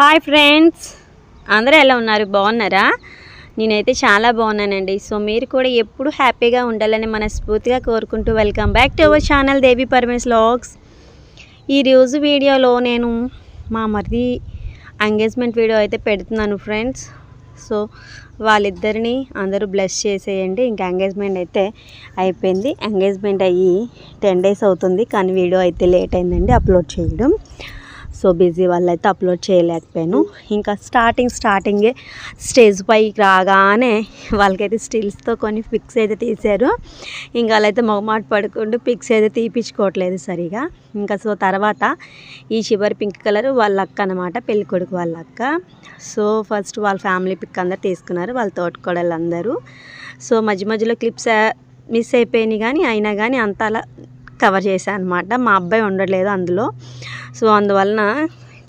Hi friends. అందరూ ఎలా ఉన్నారు? బాగున్నారా? నేనైతే చాలా బాగున్నానండి. సో మీరు కూడా ఎప్పుడు హ్యాపీగా ఉండాలని మనస్ఫూర్తిగా కోరుకుంటూ welcome back to our channel Devi Parmesh logs ఈరోజు వీడియోలో నేను మా మరిది ఎంగేజ్మెంట్ వీడియో అయితే పెడుతున్నాను ఫ్రెండ్స్. సో వాళ్ళిద్దరిని అందరూ బ్లెస్ చేసేయండి. ఇంకా ఎంగేజ్మెంట్ అయితే అయిపోయింది. ఎంగేజ్మెంట్ అయ్యి టెన్ డేస్ అవుతుంది. కానీ వీడియో అయితే లేట్ అయిందండి అప్లోడ్ చేయడం. సో బిజీ వల్ల అయితే అప్లోడ్ చేయలేకపోయాను. ఇంకా స్టార్టింగ్ స్టార్టింగే స్టేజ్ పైకి రాగానే వాళ్ళకైతే స్టిల్స్తో కొన్ని పిక్స్ అయితే తీశారు. ఇంకా వాళ్ళైతే మొగమాట పడుకుంటూ పిక్స్ అయితే తీపించుకోవట్లేదు సరిగా. ఇంకా సో తర్వాత ఈ చివరి పింక్ కలర్ వాళ్ళ అక్క అనమాట పెళ్ళికొడుకు వాళ్ళ అక్క సో ఫస్ట్ వాళ్ళ ఫ్యామిలీ పిక్ అందరు తీసుకున్నారు వాళ్ళ తోటకోడలు అందరూ సో మధ్య మధ్యలో క్లిప్స్ మిస్ అయిపోయినాయి కానీ అయినా కానీ అంత అలా కవర్ చేశాను అనమాట మా అబ్బాయి ఉండట్లేదు అందులో. సో అందువలన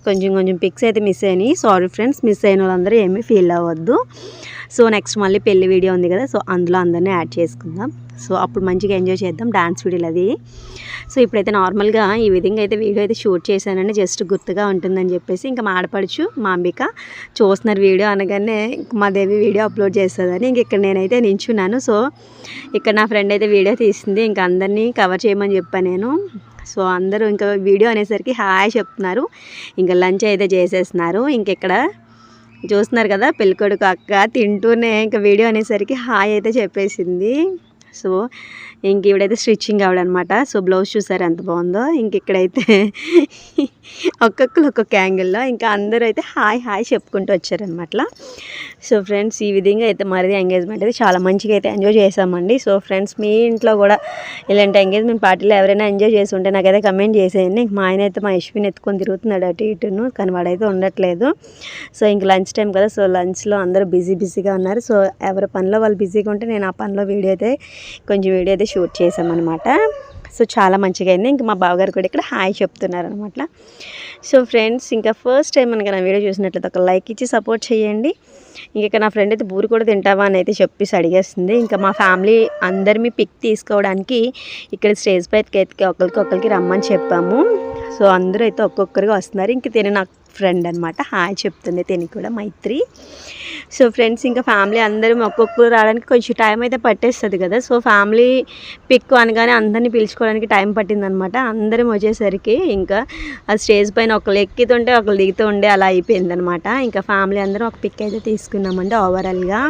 కొంచెం కొంచెం పిక్స్ అయితే మిస్ అయినాయి. సారీ ఫ్రెండ్స్ మిస్ అయిన వాళ్ళందరూ ఏమీ ఫీల్ అవ్వద్దు. సో నెక్స్ట్ మళ్ళీ పెళ్ళి వీడియో ఉంది కదా సో అందులో అందరినీ యాడ్ చేసుకుందాం. సో అప్పుడు మంచిగా ఎంజాయ్ చేద్దాం డాన్స్ వీడియోలు అది సో ఇప్పుడైతే నార్మల్గా ఈ విధంగా అయితే వీడియో అయితే షూట్ చేశానని జస్ట్ గుర్తుగా ఉంటుందని చెప్పేసి ఇంకా మా ఆడపడుచు మా అంబిక చూస్తున్నారు వీడియో అనగానే మా దేవి వీడియో అప్లోడ్ చేస్తుందని ఇంక ఇక్కడ నేనైతే నించున్నాను. సో ఇక్కడ నా ఫ్రెండ్ అయితే వీడియో తీసింది ఇంకా అందరినీ కవర్ చేయమని చెప్పాను నేను. సో అందరూ ఇంకా వీడియో అనేసరికి హాయ్ చెప్తున్నారు. ఇంకా లంచ్ అయితే చేసేస్తున్నారు. ఇంకెక్కడ చూస్తున్నారు కదా పెళ్ళికొడుకు అక్క తింటూనే ఇంకా వీడియో అనేసరికి హాయ్ అయితే చెప్పేసింది. సో ఇంక ఇవిడైతే స్టిచ్చింగ్ ఆవిడనమాట. సో బ్లౌజ్ చూసారు ఎంత బాగుందో? ఇంక ఇక్కడైతే ఒక్కొక్కరు ఒక్కొక్క యాంగిల్లో ఇంకా అందరూ అయితే హాయ్ హాయ్ చెప్పుకుంటూ వచ్చారనమాట సో ఫ్రెండ్స్ ఈ విధంగా అయితే మరిది ఎంగేజ్మెంట్ అయితే చాలా మంచిగా అయితే ఎంజాయ్ చేసామండి సో ఫ్రెండ్స్ మీ ఇంట్లో కూడా ఇలాంటి ఎంగేజ్మెంట్ పార్టీలో ఎవరైనా ఎంజాయ్ చేసి ఉంటే నాకైతే కమెంట్ చేసేయండి. ఇంక మా ఆయన అయితే మా యశ్విన్ ఎత్తుకొని తిరుగుతున్నాడు అటు ఇటును కానీ వాడైతే ఉండట్లేదు. సో ఇంక లంచ్ టైం కదా సో లంచ్లో అందరూ బిజీ బిజీగా ఉన్నారు. సో ఎవరి పనిలో వాళ్ళు బిజీగా ఉంటే నేను ఆ పనిలో వీడియో అయితే కొంచెం వీడియో అయితే షూట్ చేసామన్నమాట. సో చాలా మంచిగా అయింది. ఇంకా మా బావగారు కూడా ఇక్కడ హాయ్ చెప్తున్నారు అనమాట సో ఫ్రెండ్స్ ఇంకా ఫస్ట్ టైం మనకి నా వీడియో చూసినట్లయితే ఒక లైక్ ఇచ్చి సపోర్ట్ చేయండి. ఇంకా నా ఫ్రెండ్ అయితే బూరి కూడా తింటావా అని అయితే చెప్పేసి అడిగేస్తుంది. ఇంకా మా ఫ్యామిలీ అందరి మీ పిక్ తీసుకోవడానికి ఇక్కడ స్టేజ్ పైకి అయితే ఒకరికి ఒకరికి రమ్మని చెప్పాము. సో అందరూ అయితే ఒక్కొక్కరిగా వస్తున్నారు. ఇంక తిని నాకు ఫ్రెండ్ అనమాట హాయ్ చెప్తుంది తిని కూడా మైత్రి. సో ఫ్రెండ్స్ ఇంకా ఫ్యామిలీ అందరం ఒక్కొక్కరు రావడానికి కొంచెం టైం అయితే పట్టేస్తుంది కదా. సో ఫ్యామిలీ పిక్ అనగానే అందరినీ పిలుచుకోవడానికి టైం పట్టిందనమాట అందరం వచ్చేసరికి ఇంకా ఆ స్టేజ్ పైన ఒకళ్ళు ఎక్కుతుంటే ఒకళ్ళు దిగుతూ ఉండే అలా అయిపోయిందనమాట ఇంకా ఫ్యామిలీ అందరం ఒక పిక్ అయితే తీసుకున్నామండి ఓవరాల్గా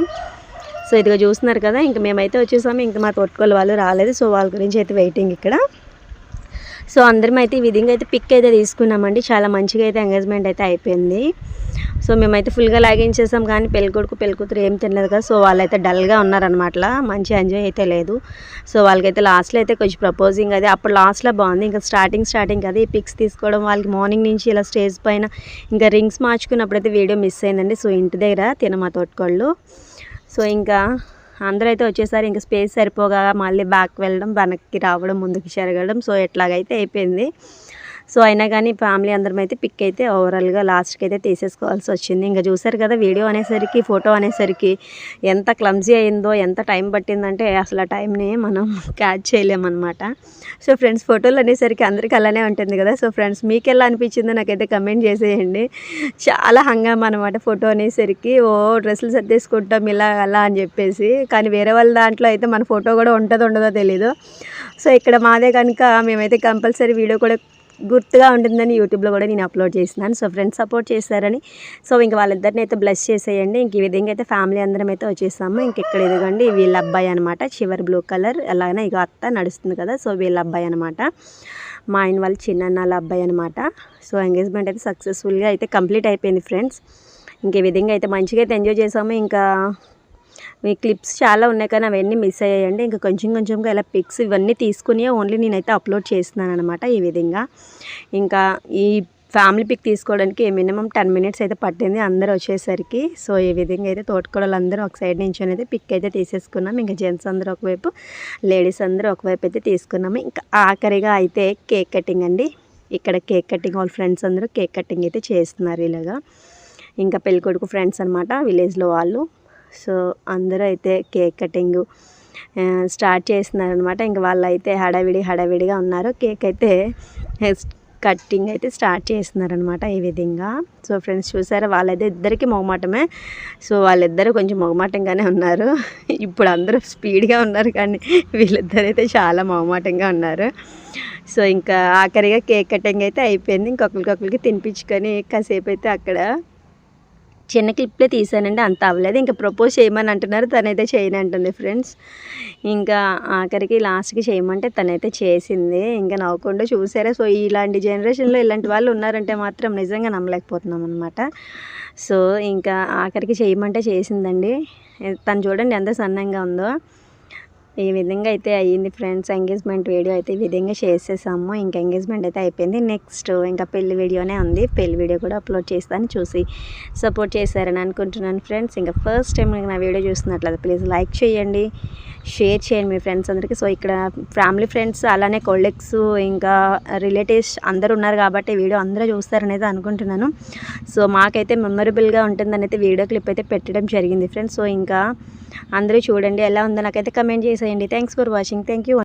సో ఇదిగో చూస్తున్నారు కదా ఇంకా మేమైతే వచ్చేసాము. ఇంకా మా తోటకోళ్ళ వాళ్ళు రాలేదు. సో వాళ్ళ గురించి అయితే వెయిటింగ్ ఇక్కడ. సో అందరం అయితే ఈ విధంగా అయితే పిక్ అయితే తీసుకున్నామండి. చాలా మంచిగా అయితే ఎంగేజ్మెంట్ అయితే అయిపోయింది. సో మేమైతే ఫుల్గా లాగించేసాం కానీ పెళ్ళికొడుకు పెళ్ళికూతురు ఏం తినలేదు కదా సో వాళ్ళైతే డల్గా ఉన్నారనమాట మంచి ఎంజాయ్ అయితే లేదు. సో వాళ్ళకైతే లాస్ట్లో అయితే కొంచెం ప్రపోజింగ్ అది. అప్పుడు లాస్ట్లో బాగుంది. ఇంకా స్టార్టింగ్ స్టార్టింగ్ అది పిక్స్ తీసుకోవడం వాళ్ళకి మార్నింగ్ నుంచి ఇలా స్టేజ్ పైన ఇంకా రింగ్స్ మార్చుకున్నప్పుడైతే వీడియో మిస్ అయిందండి. సో ఇంటి దగ్గర తినమా తోటకోళ్ళు. సో ఇంకా అందరూ అయితే వచ్చేసారి. ఇంకా స్పేస్ సరిపోగా మళ్ళీ బ్యాక్ వెళ్ళడం వెనక్కి రావడం ముందుకు జరగడం. సో ఎట్లాగైతే అయిపోయింది. సో అయినా కానీ ఫ్యామిలీ అందరం అయితే పిక్ అయితే ఓవరాల్గా లాస్ట్కి అయితే తీసేసుకోవాల్సి వచ్చింది. ఇంకా చూసారు కదా వీడియో అనేసరికి ఫోటో అనేసరికి ఎంత క్లమ్జీ అయిందో ఎంత టైం పట్టిందంటే అసలు ఆ టైంని మనం క్యాచ్ చేయలేమన్నమాట. సో ఫ్రెండ్స్ ఫోటోలు అనేసరికి అందరికీ అలానే ఉంటుంది కదా. సో ఫ్రెండ్స్ మీకు ఎలా అనిపించిందో నాకైతే కమెంట్ చేసేయండి. చాలా హంగామా అనమాట ఫోటో అనేసరికి. ఓ డ్రెస్సులు సర్దేసుకుంటాం ఇలా అలా అని చెప్పేసి. కానీ వేరే వాళ్ళ దాంట్లో అయితే మన ఫోటో కూడా ఉంటుందో ఉండదో తెలీదు. సో ఇక్కడ మాదే కనుక మేమైతే కంపల్సరీ వీడియో కూడా గుర్తుగా ఉంటుందని యూట్యూబ్లో కూడా నేను అప్లోడ్ చేసినాను సో ఫ్రెండ్స్ సపోర్ట్ చేస్తారని. సో ఇంక వాళ్ళిద్దరిని అయితే బ్లెస్ చేసేయండి. ఇంక ఈ విధంగా అయితే ఫ్యామిలీ అందరం అయితే వచ్చేసాము. ఇంక ఇక్కడ ఎదుగండి వీళ్ళ అబ్బాయి అనమాట చివరి బ్లూ కలర్ అలాగనే ఇక అత్త నడుస్తుంది కదా. సో వీళ్ళ అబ్బాయి అనమాట మా ఆయన వాళ్ళ చిన్నన్నాళ్ళ అబ్బాయి అనమాట సో ఎంగేజ్మెంట్ అయితే సక్సెస్ఫుల్గా అయితే కంప్లీట్ అయిపోయింది ఫ్రెండ్స్ ఇంక ఈ విధంగా అయితే మంచిగా అయితే ఎంజాయ్ చేసాము. ఇంకా క్లిప్స్ చాలా ఉన్నాయి కానీ అవన్నీ మిస్ అయ్యాయండి. ఇంకా కొంచెం కొంచెంగా ఇలా పిక్స్ ఇవన్నీ తీసుకుని ఓన్లీ నేనైతే అప్లోడ్ చేస్తున్నాను అనమాట ఈ విధంగా. ఇంకా ఈ ఫ్యామిలీ పిక్ తీసుకోవడానికి మినిమం టెన్ మినిట్స్ అయితే పట్టింది అందరూ వచ్చేసరికి. సో ఈ విధంగా అయితే తోటకూడలందరూ ఒక సైడ్ నుంచి అయితే పిక్ అయితే తీసేసుకున్నాం. ఇంకా జెంట్స్ అందరూ ఒకవైపు లేడీస్ అందరూ ఒకవైపు అయితే తీసుకున్నాము ఇంకా ఆఖరిగా అయితే కేక్ కటింగ్ అండి. ఇక్కడ కేక్ కటింగ్ వాళ్ళ ఫ్రెండ్స్ అందరూ కేక్ కటింగ్ అయితే చేస్తున్నారు ఇలాగా. ఇంకా పెళ్ళికొడుకు ఫ్రెండ్స్ అనమాట విలేజ్లో వాళ్ళు. సో అందరూ అయితే కేక్ కటింగ్ స్టార్ట్ చేస్తున్నారనమాట ఇంకా వాళ్ళైతే హడావిడి హడావిడిగా ఉన్నారు. కేక్ అయితే కట్టింగ్ అయితే స్టార్ట్ చేస్తున్నారనమాట ఈ విధంగా. సో ఫ్రెండ్స్ చూసారా వాళ్ళైతే ఇద్దరికి మొగమాటమే సో వాళ్ళిద్దరు కొంచెం మొగమాటంగానే ఉన్నారు. ఇప్పుడు అందరూ స్పీడ్గా ఉన్నారు కానీ వీళ్ళిద్దరైతే చాలా మొగమాటంగా ఉన్నారు. సో ఇంకా ఆఖరిగా కేక్ కటింగ్ అయితే అయిపోయింది. ఇంకొకరికొకరికి తినిపించుకొని కాసేపు అయితే అక్కడ చిన్న క్లిప్లే తీసానండి అంత అవ్వలేదు. ఇంకా ప్రపోజ్ చేయమని అంటున్నారు తనైతే చేయనంటుంది ఫ్రెండ్స్ ఇంకా ఆఖరికి లాస్ట్కి చేయమంటే తనైతే చేసింది. ఇంకా నవ్వకుండా చూసారా? సో ఇలాంటి జనరేషన్లో ఇలాంటి వాళ్ళు ఉన్నారంటే మాత్రం నిజంగా నమ్మలేకపోతున్నాం అనమాట సో ఇంకా ఆఖరికి చేయమంటే చేసిందండి. తను చూడండి ఎంత సన్నంగా ఉందో. ఈ విధంగా అయితే అయ్యింది ఫ్రెండ్స్. ఎంగేజ్మెంట్ వీడియో అయితే ఈ విధంగా చేసేసాము. ఇంకా ఎంగేజ్మెంట్ అయితే అయిపోయింది. నెక్స్ట్ ఇంకా పెళ్ళి వీడియోనే ఉంది. పెళ్ళి వీడియో కూడా అప్లోడ్ చేస్తాను. చూసి సపోర్ట్ చేశారని అనుకుంటున్నాను ఫ్రెండ్స్. ఇంకా ఫస్ట్ టైం నా వీడియో చూస్తున్నట్లయితే ప్లీజ్ లైక్ చేయండి. షేర్ చేయండి మీ ఫ్రెండ్స్ అందరికీ. సో ఇక్కడ ఫ్యామిలీ ఫ్రెండ్స్ అలానే కొలీగ్స్ ఇంకా రిలేటివ్స్ అందరూ ఉన్నారు కాబట్టి వీడియో అందరూ చూస్తారనేది అనుకుంటున్నాను. సో మాకైతే మెమొరబుల్గా ఉంటుందని అయితే వీడియో క్లిప్ అయితే పెట్టడం జరిగింది ఫ్రెండ్స్. సో ఇంకా అందరూ చూడండి. ఎలా ఉందో నాకైతే కమెంట్ చేసేయండి. చేసేయండి thanks for watching thank you